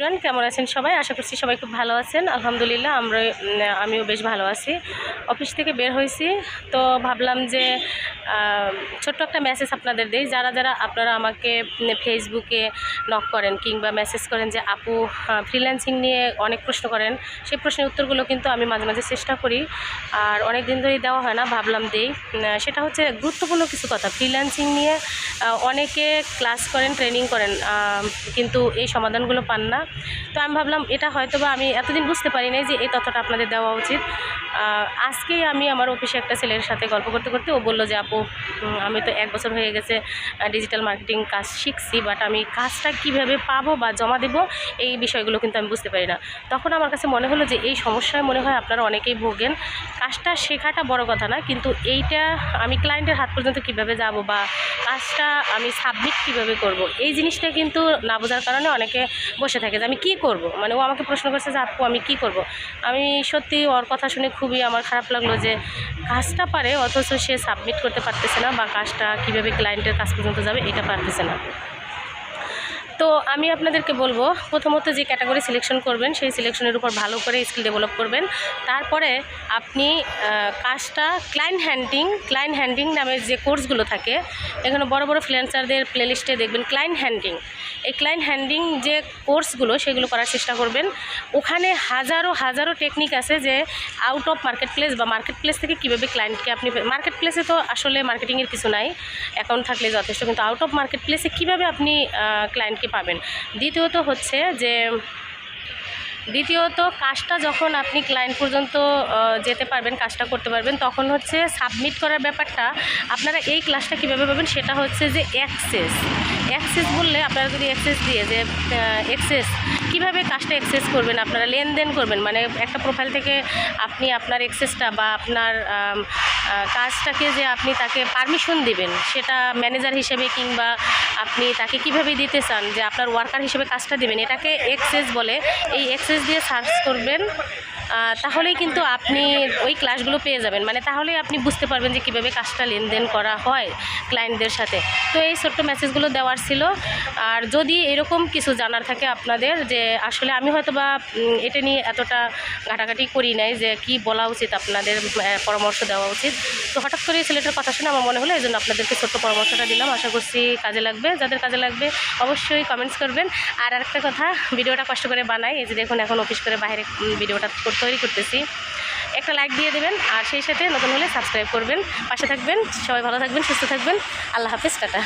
Everyone, কেমন আছেন সবাই? আশা করছি সবাই খুব ভালো আছেন। আলহামদুলিল্লাহ আমরা আমিও বেশ ভালো আছি। অফিস থেকে বের হয়েছি, তো ভাবলাম যে ছোট্ট একটা মেসেজ আপনাদের দেই। যারা যারা আপনারা আমাকে ফেসবুকে নক করেন কিংবা মেসেজ করেন যে, আপু ফ্রিল্যান্সিং নিয়ে অনেক প্রশ্ন করেন। সেই প্রশ্নের উত্তরগুলো কিন্তু আমি মাঝে মাঝে চেষ্টা করি। আর অনেক দিন ধরেই দেওয়া হয় না, ভাবলাম দেই। সেটা হচ্ছে গুরুত্বপূর্ণ কিছু কথা। ফ্রিল্যান্সিং নিয়ে অনেকে ক্লাস করেন ট্রেনিং করেন কিন্তু এই সমাধানগুলো পান না। তো আমি ভাবলাম, এটা হয়তো বা আমি এতদিন বুঝতে পারি নাই যে, এই তথ্যটা আপনাদের দেওয়া উচিত। আজকেই আমি আমার অফিসে একটা ছেলের সাথে গল্প করতে করতে ও বলল যে, আপু আমি তো এক বছর হয়ে গেছে ডিজিটাল মার্কেটিং কাজ শিখছি বাট আমি কাজটা কীভাবে পাবো বা জমা দেবো, এই বিষয়গুলো কিন্তু আমি বুঝতে পারি না। তখন আমার কাছে মনে হলো যে, এই সমস্যায় মনে হয় আপনারা অনেকেই ভোগেন। কাজটা শেখাটা বড় কথা না, কিন্তু এইটা আমি ক্লায়েন্টের হাত পর্যন্ত কীভাবে যাব বা কাজটা আমি সাবমিট কীভাবে করব? এই জিনিসটা কিন্তু না বোঝার কারণে অনেকে বসে থাকে যে আমি কি করব? মানে ও আমাকে প্রশ্ন করছে যে, আপু, আমি কি করব? আমি সত্যি ওর কথা শুনে খুবই আমার খারাপ লাগল যে কাজটা পারে, অথচ সে সাবমিট করতে পারতেছে না বা কাজটা কীভাবে ক্লায়েন্টের কাজ পর্যন্ত যাবে, এটা পারতেছে না। তো আমি আপনাদেরকে বলব, প্রথমত যে ক্যাটাগরি সিলেকশন করবেন, সেই সিলেকশনের উপর ভালো করে স্কিল ডেভেলপ করবেন। তারপরে আপনি কাজটা ক্লায়েন্ট হ্যান্ডিং ক্লায়েন্ট হ্যান্ডিং নামের যে কোর্সগুলো থাকে, এখানে বড় বড় ফ্রিল্যান্সারদের প্লেলিস্টে দেখবেন ক্লায়েন্ট হ্যান্ডিং এই ক্লায়েন্ট হ্যান্ডিং যে কোর্সগুলো সেগুলো করার চেষ্টা করবেন। ওখানে হাজারো হাজারো টেকনিক আছে যে আউট অফ মার্কেট প্লেস বা মার্কেট প্লেস থেকে কীভাবে ক্লায়েন্টকে আপনি মার্কেট প্লেসে তো আসলে মার্কেটিংয়ের কিছু নাই। অ্যাকাউন্ট থাকলে যথেষ্ট, কিন্তু আউট অফ মার্কেট প্লেসে কীভাবে আপনি ক্লায়েন্টকে পাবেন দ্বিতীয়ত হচ্ছে যে, দ্বিতীয়ত কাজটা যখন আপনি ক্লায়েন্ট পর্যন্ত যেতে পারবেন, কাজটা করতে পারবেন, তখন হচ্ছে সাবমিট করার ব্যাপারটা আপনারা এই ক্লাসটা কীভাবে পাবেন সেটা হচ্ছে যে অ্যাক্সেস অ্যাক্সেস বললে আপনারা যদি অ্যাক্সেস দিয়ে যে অ্যাক্সেস কীভাবে কাজটা অ্যাক্সেস করবেন? আপনারা লেনদেন করবেন? মানে একটা প্রোফাইল থেকে আপনি আপনার অ্যাক্সেসটা বা আপনার কাজটাকে যে আপনি তাকে পারমিশন দিবেন, সেটা ম্যানেজার হিসেবে কিংবা আপনি তাকে কীভাবে দিতে চান? যে আপনার ওয়ার্কার হিসেবে কাজটা দিবেন, এটাকে এক্সেস বলে। এই এক্সেস দিয়ে সার্চ করবেন। তাহলেই কিন্তু আপনি ওই ক্লাসগুলো পেয়ে যাবেন। মানে তাহলেই আপনি বুঝতে পারবেন যে কীভাবে কাজটা লেনদেন করা হয় ক্লায়েন্টদের সাথে। তো এই ছোট্ট মেসেজগুলো দেওয়ার ছিল। আর যদি এরকম কিছু জানার থাকে আপনাদের যে আসলে আমি হয়তো বা এটা নিয়ে এতটা ঘাটাঘাটি করি নাই যে কি বলা উচিত আপনাদের পরামর্শ দেওয়া উচিত। তো হঠাৎ করে ছেলেটার কথা শুনে আমার মনে হলো, এই জন্য আপনাদেরকে ছোট্ট পরামর্শটা দিলাম। আশা করছি কাজে লাগবে। যাদের কাজে লাগবে, অবশ্যই কমেন্টস করবেন। আর আরেকটা কথা, ভিডিওটা কষ্ট করে বানাই। এই যে দেখুন, এখন অফিস করে বাইরে ভিডিওটা কর- তৈরি করতেছি। একটা লাইক দিয়ে দেবেন আর সেই সাথে নতুন হলে সাবস্ক্রাইব করবেন। পাশে থাকবেন, সবাই ভালো থাকবেন, সুস্থ থাকবেন। আল্লাহ হাফিজ, টাটা।